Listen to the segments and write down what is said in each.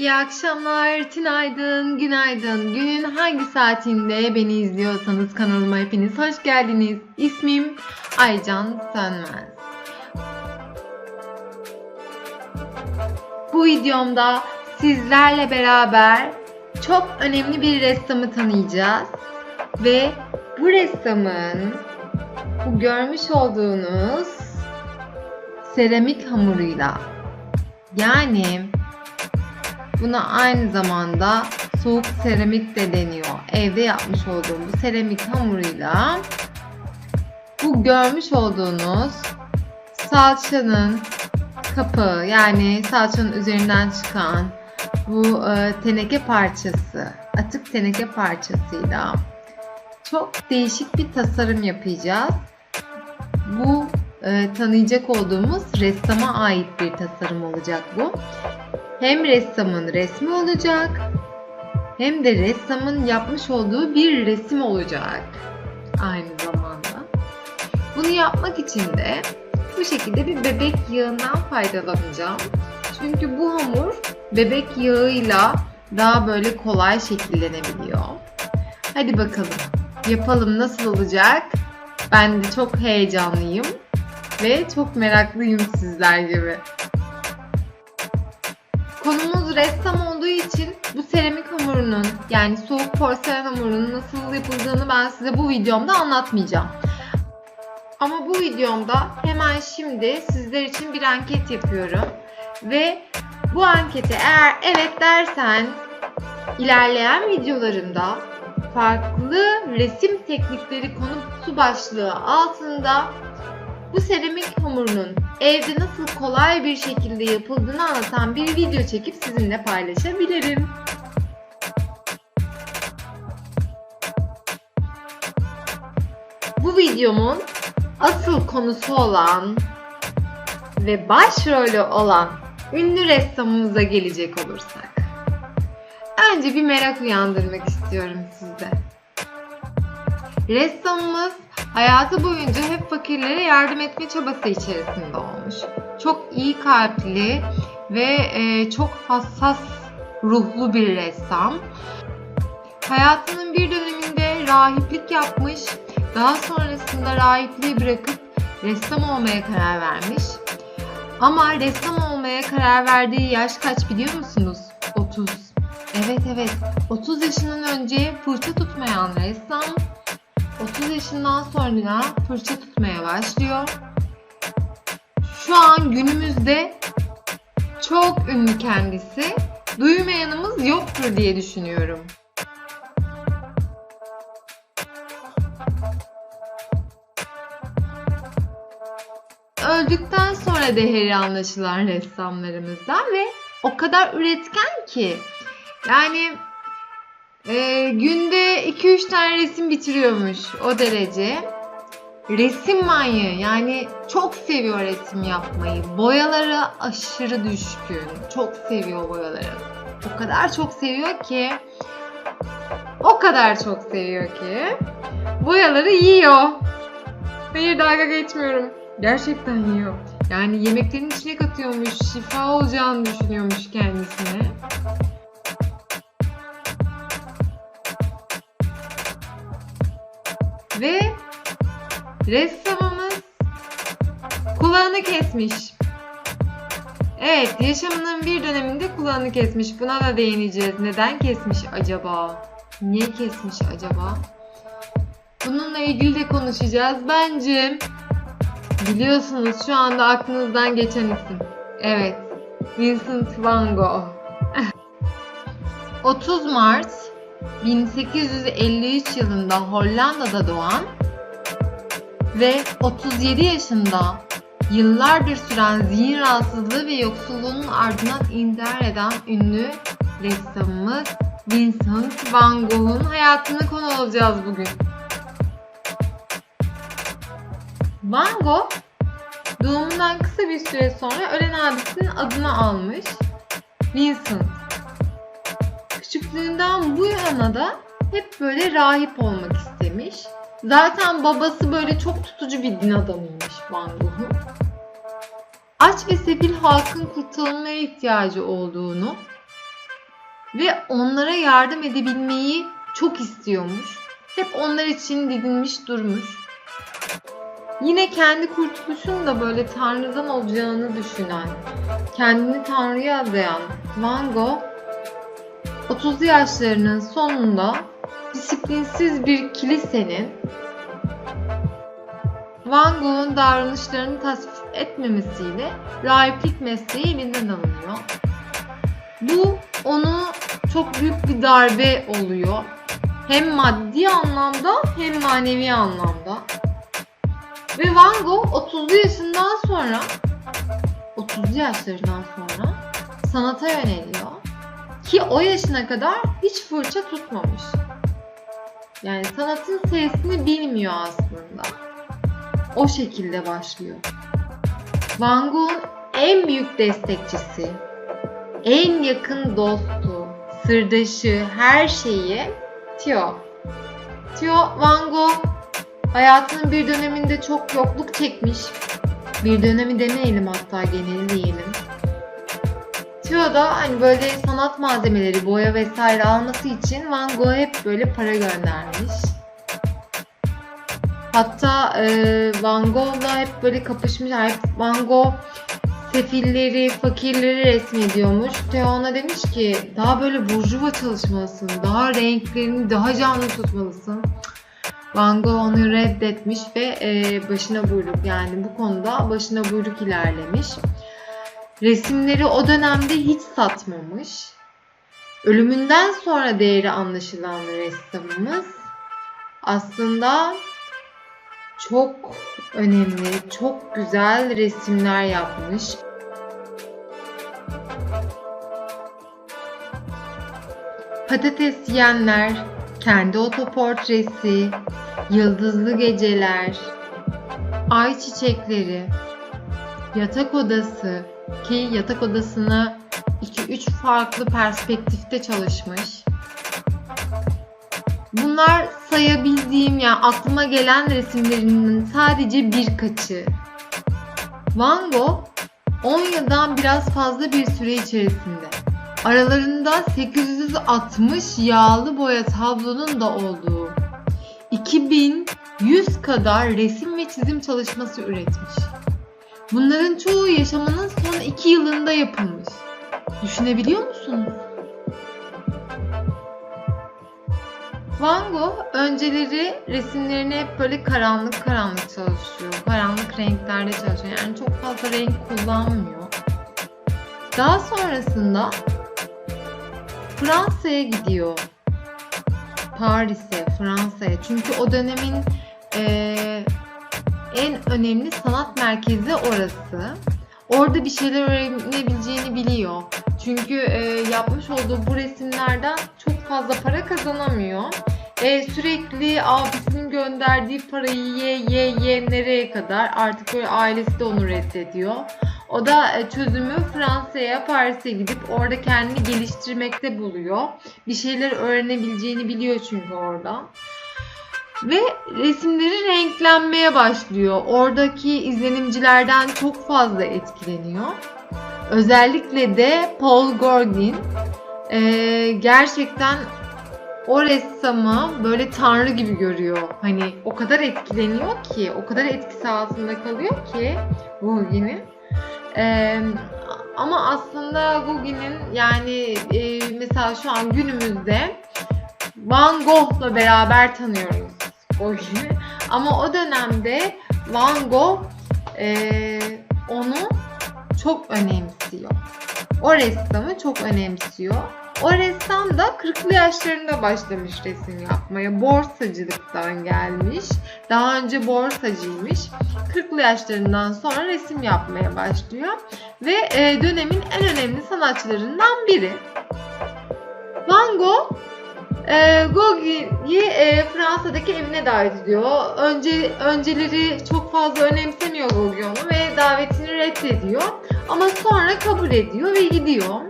İyi akşamlar, tünaydın, günaydın. Günün hangi saatinde beni izliyorsanız kanalıma hepiniz hoş geldiniz. İsmim Aycan Sönmez. Bu videomda sizlerle beraber çok önemli bir ressamı tanıyacağız. Ve bu ressamın bu görmüş olduğunuz seramik hamuruyla yani Buna aynı zamanda soğuk seramik de deniyor. Evde yapmış olduğum bu seramik hamuruyla bu görmüş olduğunuz salçanın kapağı yani salçanın üzerinden çıkan bu e, teneke parçası, atık teneke parçasıyla çok değişik bir tasarım yapacağız. Bu e, tanıyacak olduğumuz ressama ait bir tasarım olacak bu hem ressamın resmi olacak hem de ressamın yapmış olduğu bir resim olacak aynı zamanda. Bunu yapmak için de bu şekilde bir bebek yağından faydalanacağım. Çünkü bu hamur bebek yağıyla daha böyle kolay şekillenebiliyor. Hadi bakalım yapalım nasıl olacak? Ben de çok heyecanlıyım ve çok meraklıyım sizler gibi. Konumuz ressam olduğu için bu seramik hamurunun yani soğuk porselen hamurunun nasıl yapıldığını ben size bu videomda anlatmayacağım. Ama bu videomda hemen şimdi sizler için bir anket yapıyorum. Ve bu ankete eğer evet dersen ilerleyen videolarımda farklı resim teknikleri konusu başlığı altında bu seramik hamurunun evde nasıl kolay bir şekilde yapıldığını anlatan bir video çekip sizinle paylaşabilirim. Bu videomun asıl konusu olan ve başrolü olan ünlü ressamımıza gelecek olursak. Önce bir merak uyandırmak istiyorum sizde. Ressamımız hayatı boyunca hep fakirlere yardım etme çabası içerisinde olmuş. Çok iyi kalpli ve e, çok hassas ruhlu bir ressam. Hayatının bir döneminde rahiplik yapmış. Daha sonrasında rahipliği bırakıp ressam olmaya karar vermiş. Ama ressam olmaya karar verdiği yaş kaç biliyor musunuz? 30. Evet evet 30 yaşından önce fırça tutmayan ressam 30 yaşından sonra fırça tutmaya başlıyor. Şu an günümüzde çok ünlü kendisi. Duymayanımız yoktur diye düşünüyorum. Öldükten sonra değeri anlaşılan ressamlarımızdan ve o kadar üretken ki yani e, günde 2-3 tane resim bitiriyormuş o derece. Resim manyağı yani çok seviyor resim yapmayı. Boyalara aşırı düşkün. Çok seviyor boyaları. O kadar çok seviyor ki o kadar çok seviyor ki boyaları yiyor. Hayır dalga geçmiyorum. Gerçekten yiyor. Yani yemeklerin içine katıyormuş, şifa olacağını düşünüyormuş kendisine. Ve ressamımız kulağını kesmiş. Evet, yaşamının bir döneminde kulağını kesmiş. Buna da değineceğiz. Neden kesmiş acaba? Niye kesmiş acaba? Bununla ilgili de konuşacağız. Bence biliyorsunuz şu anda aklınızdan geçen isim. Evet, Vincent van Gogh. 30 Mart 1853 yılında Hollanda'da doğan ve 37 yaşında yıllardır süren zihin rahatsızlığı ve yoksulluğunun ardından intihar eden ünlü ressamımız Vincent van Gogh'un hayatını konu alacağız bugün. Van Gogh doğumundan kısa bir süre sonra ölen abisinin adını almış. Vincent küçüklüğünden bu yana da hep böyle rahip olmak istemiş. Zaten babası böyle çok tutucu bir din adamıymış Van Gogh'un. Aç ve sefil halkın kurtarılmaya ihtiyacı olduğunu ve onlara yardım edebilmeyi çok istiyormuş. Hep onlar için didinmiş durmuş. Yine kendi kurtuluşun da böyle Tanrı'dan olacağını düşünen, kendini Tanrı'ya adayan Van Gogh 30'lu yaşlarının sonunda disiplinsiz bir kilisenin Van Gogh'un davranışlarını tasvip etmemesiyle rahiplik mesleği elinden alınıyor. Bu onu çok büyük bir darbe oluyor. Hem maddi anlamda hem manevi anlamda. Ve Van Gogh 30'lu yaşından sonra 30'lu yaşlarından sonra sanata yöneliyor. Ki o yaşına kadar hiç fırça tutmamış. Yani sanatın sesini bilmiyor aslında. O şekilde başlıyor. Van Gogh'un en büyük destekçisi, en yakın dostu, sırdaşı, her şeyi Theo. Theo Van Gogh hayatının bir döneminde çok yokluk çekmiş. Bir dönemi demeyelim hatta geneli diyelim. Theo da hani böyle sanat malzemeleri, boya vesaire alması için Van Gogh'a hep böyle para göndermiş. Hatta e, Van Gogh'la hep böyle kapışmışlar. Hep Van Gogh sefilleri, fakirleri resmediyormuş. Theo ona demiş ki daha böyle burjuva çalışmalısın. Daha renklerini daha canlı tutmalısın. Van Gogh onu reddetmiş ve e, başına buyruk yani bu konuda başına buyruk ilerlemiş. Resimleri o dönemde hiç satmamış. Ölümünden sonra değeri anlaşılan ressamımız aslında çok önemli, çok güzel resimler yapmış. Patates yiyenler, kendi otoportresi, yıldızlı geceler, ay çiçekleri, yatak odası ki yatak odasını 2-3 farklı perspektifte çalışmış. Bunlar sayabildiğim yani aklıma gelen resimlerinin sadece birkaçı. Van Gogh 10 yıldan biraz fazla bir süre içerisinde aralarında 860 yağlı boya tablonun da olduğu 2100 kadar resim ve çizim çalışması üretmiş. Bunların çoğu yaşamının son 2 yılında yapılmış. Düşünebiliyor musunuz? Van Gogh önceleri resimlerini hep böyle karanlık karanlık çalışıyor. Karanlık renklerde çalışıyor. Yani çok fazla renk kullanmıyor. Daha sonrasında Fransa'ya gidiyor. Paris'e, Fransa'ya. Çünkü o dönemin eee, en önemli sanat merkezi orası. Orada bir şeyler öğrenebileceğini biliyor. Çünkü e, yapmış olduğu bu resimlerden çok fazla para kazanamıyor. E, sürekli abisinin gönderdiği parayı ye ye ye nereye kadar artık böyle ailesi de onu reddediyor. O da e, çözümü Fransa'ya, Paris'e gidip orada kendini geliştirmekte buluyor. Bir şeyler öğrenebileceğini biliyor çünkü orada. Ve resimleri renklenmeye başlıyor. Oradaki izlenimcilerden çok fazla etkileniyor. Özellikle de Paul Gauguin e, gerçekten o ressamı böyle tanrı gibi görüyor. Hani o kadar etkileniyor ki, o kadar etkisi altında kalıyor ki Gauguin'in. E, ama aslında Gauguin'in yani e, mesela şu an günümüzde Van Gogh'la beraber tanıyoruz Gauguin'i. Ama o dönemde Van Gogh e, onu çok önemsiyor. O ressamı çok önemsiyor. O ressam da 40'lı yaşlarında başlamış resim yapmaya. Borsacılıktan gelmiş. Daha önce borsacıymış. 40'lı yaşlarından sonra resim yapmaya başlıyor. Ve e, dönemin en önemli sanatçılarından biri. Van Gogh e, Gauguin'i e, Fransa'daki evine davet ediyor. Önce önceleri çok fazla önemsemiyor onu ve davetini reddediyor. Ama sonra kabul ediyor ve gidiyor.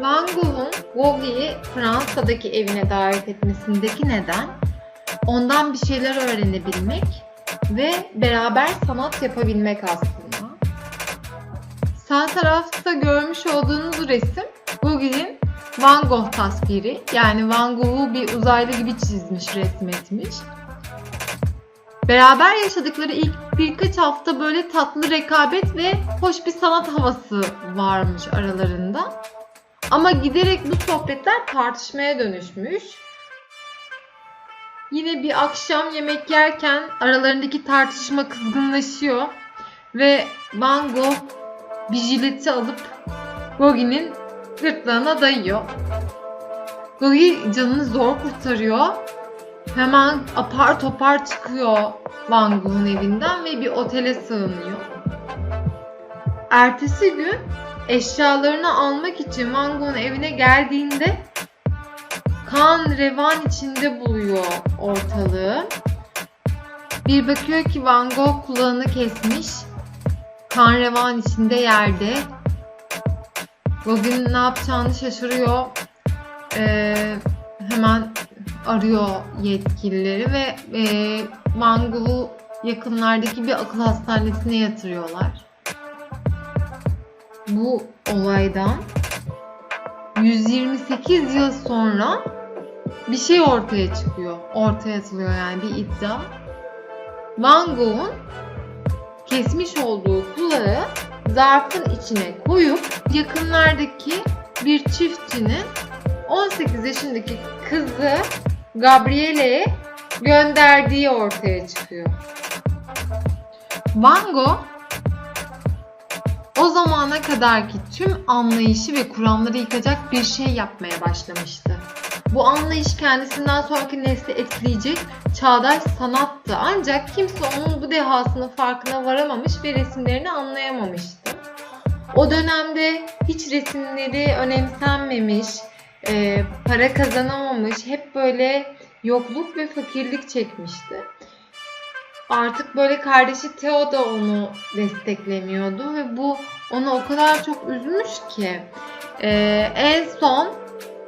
Van Gogh'un Gauguin'i Fransa'daki evine davet etmesindeki neden ondan bir şeyler öğrenebilmek ve beraber sanat yapabilmek aslında. Sağ tarafta görmüş olduğunuz resim Gauguin'in Van Gogh tasviri. Yani Van Gogh'u bir uzaylı gibi çizmiş, resmetmiş. Beraber yaşadıkları ilk birkaç hafta böyle tatlı rekabet ve hoş bir sanat havası varmış aralarında. Ama giderek bu sohbetler tartışmaya dönüşmüş. Yine bir akşam yemek yerken aralarındaki tartışma kızgınlaşıyor ve Van Gogh bir jileti alıp Gogi'nin gırtlağına dayıyor. Gogi canını zor kurtarıyor. Hemen apar topar çıkıyor Van Gogh'un evinden ve bir otele sığınıyor. Ertesi gün eşyalarını almak için Van Gogh'un evine geldiğinde kan revan içinde buluyor ortalığı. Bir bakıyor ki Van Gogh kulağını kesmiş. Kan revan içinde yerde. Gauguin ne yapacağını şaşırıyor. Ee, hemen arıyor yetkilileri ve e, Van Gogh'u yakınlardaki bir akıl hastanesine yatırıyorlar. Bu olaydan 128 yıl sonra bir şey ortaya çıkıyor. Ortaya atılıyor yani bir iddia. Van Gogh'un kesmiş olduğu kulağı zarfın içine koyup yakınlardaki bir çiftçinin 18 yaşındaki kızı Gabriele'ye gönderdiği ortaya çıkıyor. Van Gogh o zamana kadarki tüm anlayışı ve kuramları yıkacak bir şey yapmaya başlamıştı. Bu anlayış kendisinden sonraki nesli etkileyecek çağdaş sanattı. Ancak kimse onun bu dehasının farkına varamamış ve resimlerini anlayamamıştı. O dönemde hiç resimleri önemsenmemiş, e, para kazanamamış, hep böyle yokluk ve fakirlik çekmişti. Artık böyle kardeşi Theo da onu desteklemiyordu ve bu onu o kadar çok üzmüş ki e, en son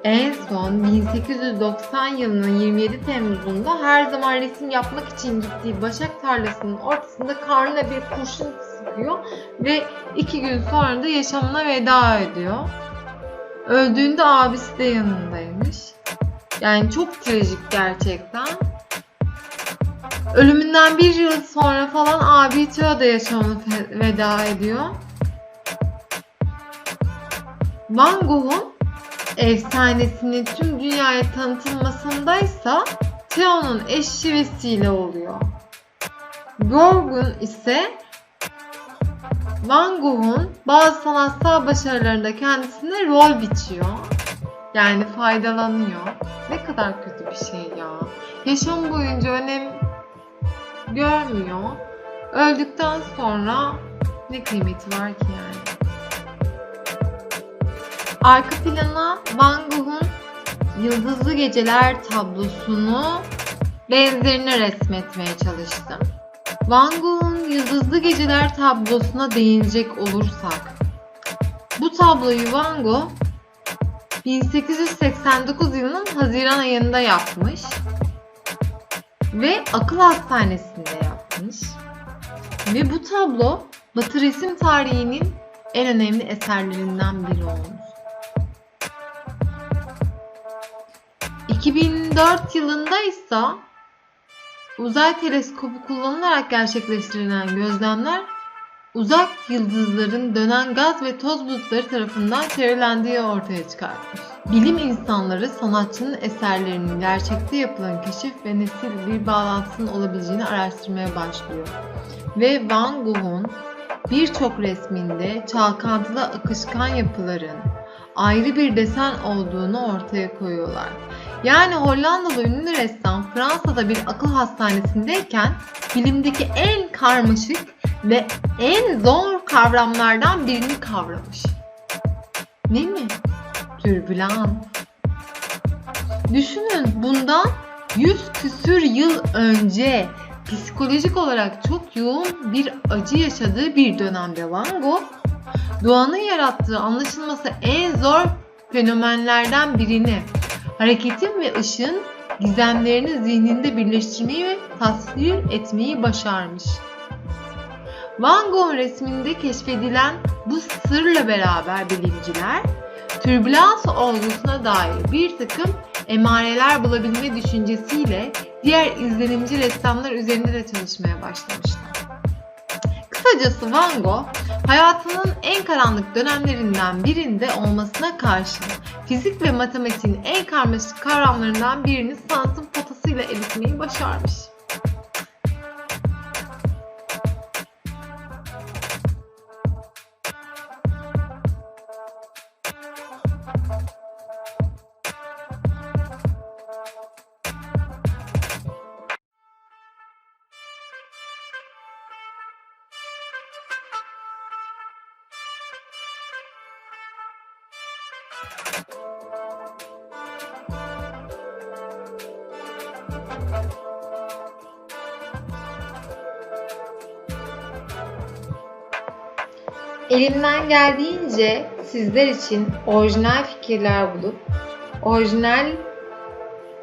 en son 1890 yılının 27 Temmuz'unda her zaman resim yapmak için gittiği Başak tarlasının ortasında karnına bir kurşun sıkıyor ve iki gün sonra da yaşamına veda ediyor. Öldüğünde abisi de yanındaymış. Yani çok trajik gerçekten. Ölümünden bir yıl sonra falan abi Theo da yaşamına veda ediyor. Van Gogh'un efsanesinin tüm dünyaya tanıtılmasındaysa Theo'nun eşi vesile oluyor. Gorgon ise Van Gogh'un bazı sanatsal başarılarında kendisine rol biçiyor. Yani faydalanıyor. Ne kadar kötü bir şey ya. Yaşam boyunca önem görmüyor. Öldükten sonra ne kıymeti var ki yani. Arka plana Van Gogh'un Yıldızlı Geceler tablosunu benzerini resmetmeye çalıştım. Van Gogh'un Yıldızlı Geceler tablosuna değinecek olursak, bu tabloyu Van Gogh 1889 yılının Haziran ayında yapmış ve akıl hastanesinde yapmış. Ve bu tablo Batı resim tarihinin en önemli eserlerinden biri olmuş. 2004 yılında ise uzay teleskobu kullanılarak gerçekleştirilen gözlemler uzak yıldızların dönen gaz ve toz bulutları tarafından çevrelendiği ortaya çıkartmış. Bilim insanları sanatçının eserlerinin gerçekte yapılan keşif ve nesil bir bağlantısının olabileceğini araştırmaya başlıyor. Ve Van Gogh'un birçok resminde çalkantılı akışkan yapıların ayrı bir desen olduğunu ortaya koyuyorlar. Yani Hollandalı ünlü ressam Fransa'da bir akıl hastanesindeyken bilimdeki en karmaşık ve en zor kavramlardan birini kavramış. Ne mi? Türbülans. Düşünün bundan 100 küsür yıl önce psikolojik olarak çok yoğun bir acı yaşadığı bir dönemde Van Gogh, doğanın yarattığı anlaşılması en zor fenomenlerden birini hareketin ve ışığın gizemlerini zihninde birleştirmeyi ve tasvir etmeyi başarmış. Van Gogh resminde keşfedilen bu sırla beraber bilimciler türbülans olgusuna dair bir takım emareler bulabilme düşüncesiyle diğer izlenimci ressamlar üzerinde de çalışmaya başlamışlar. Kısacası Van Gogh, hayatının en karanlık dönemlerinden birinde olmasına karşın fizik ve matematiğin en karmaşık kavramlarından birini sanatın potasıyla eritmeyi başarmış. Elimden geldiğince sizler için orijinal fikirler bulup orijinal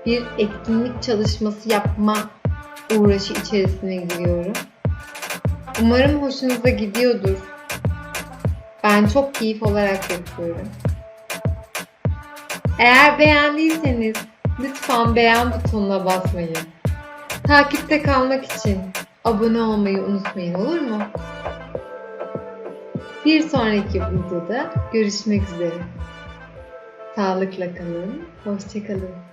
bir etkinlik çalışması yapma uğraşı içerisine giriyorum. Umarım hoşunuza gidiyordur. Ben çok keyif olarak yapıyorum. Eğer beğendiyseniz lütfen beğen butonuna basmayı, takipte kalmak için abone olmayı unutmayın olur mu? Bir sonraki videoda görüşmek üzere. Sağlıkla kalın, hoşçakalın.